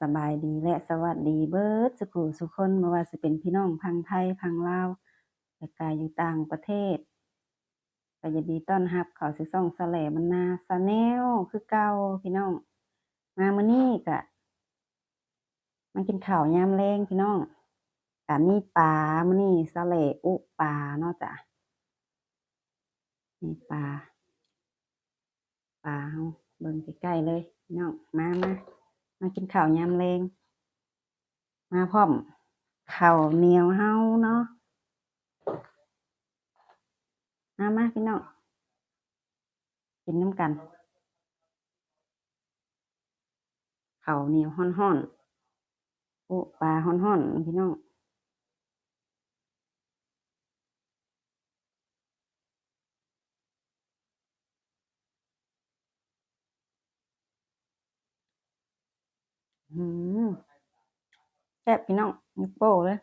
สบายดีและสวัสดีเบิร์ดสุขุสุคนบ่ว่าสิเป็นพี่น้องพังไทยพังลาวและก็อยู่ต่างประเทศก็ยินดีต้อนรับเขาสู่ช่องสแหลบรรณาชาแนลคือเก่าพี่น้อง มามื้อนี้ก็มากินข้าวยามแลงพี่น้องก็มีปลามื้อนี้สแหลอุปลาเนาะจ้ะมีปลาปลาเฮาเบิ่งใกล้ๆเลย น้องมามา มากินข้าวยามแลงมาพร้อมข้าวเหนียวเฮาเนาะมามาพี่น้องกินน้ำกันข้าวเหนียวห้อนๆโอ้ปลาห้อนๆพี่น้อง อืมแซ่บพี่น้องนิ้วโป้เลย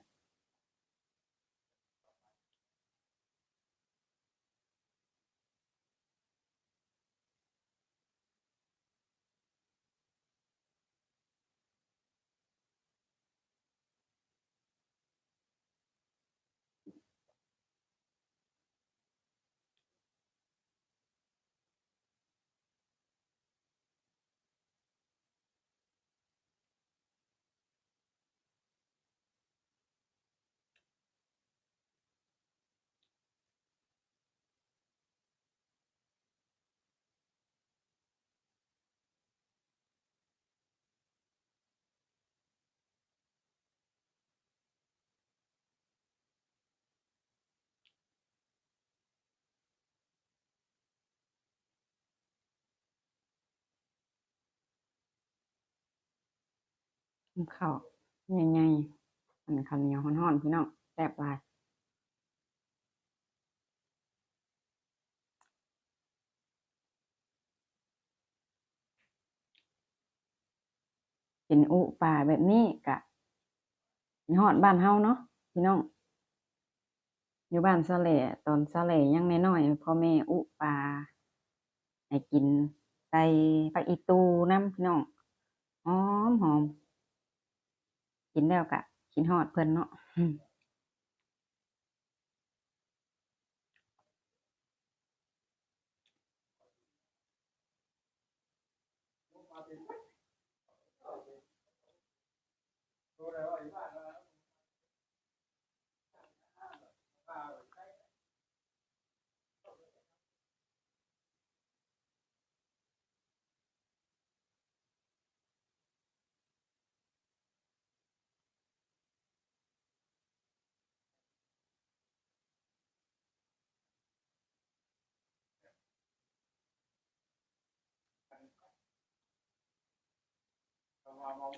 กินข้าวใหญ่ๆอันข้าวเหนียวฮ้อนๆพี่น้องแซ่บหลายกินอุปลาแบบนี้กะฮอดบ้านเฮาเนาะพี่น้อง อยู่บ้านสะแหลตอนสะแหลยังน้อยๆพ่อแม่อุปลาให้กินใส่ผักอีตูน้ำพี่น้องหอมหอม กินแล้วกะคิดฮอดเพิ่นเนาะ level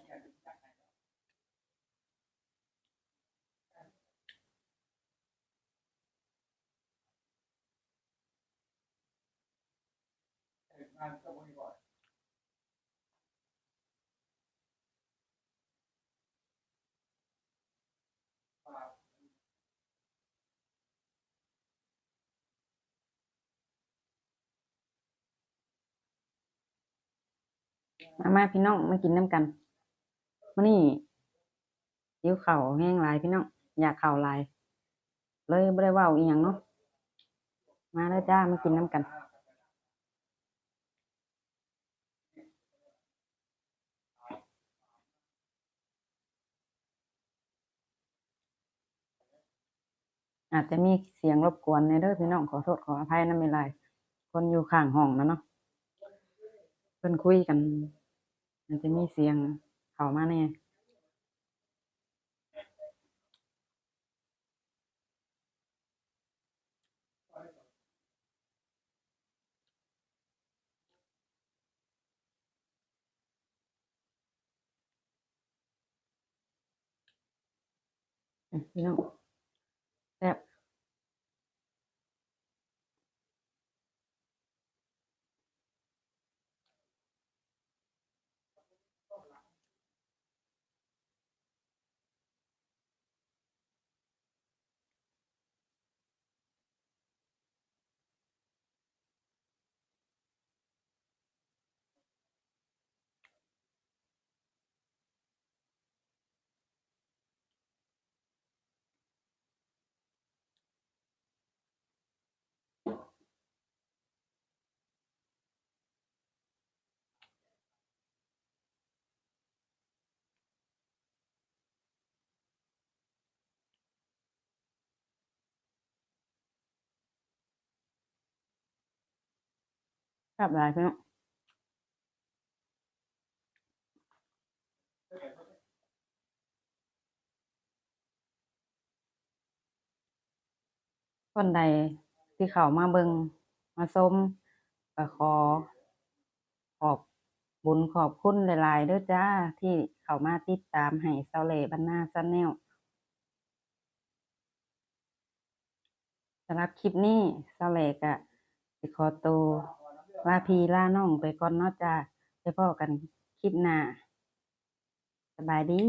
so what do you want? มามาพี่น้องมากินน้ำกันมื้อนี้หิวเข้าแห้งลายพี่น้องอยากเข้าลาย เลยบ่ได้ว้าอีหยังเนาะมาเด้อจ้ามากินน้ำกันอาจจะมีเสียงรบกวนในเด้อพี่น้องขอโทษขออภัยนำไม่หลายคนอยู่ข้างห้องนะเนาะ เพิ่นคุยกันอาจจะมีเสียงเข้ามาแน่พี่น้อง แซ่บหลายพี่น้องคนใดที่เข้ามาเบิ่งมาชมก็ขอ ขอบบุญขอบคุณหลายๆเด้อจ้า ที่เข้ามาติดตามให้เซาเล่บรรณา Channel สำหรับคลิปนี้เซาเล่ก็สิขอตัว ลาพี่ลาน้องไปก่อนเนาะจ้าไปพ่อกันคลิปหน้าสบายดี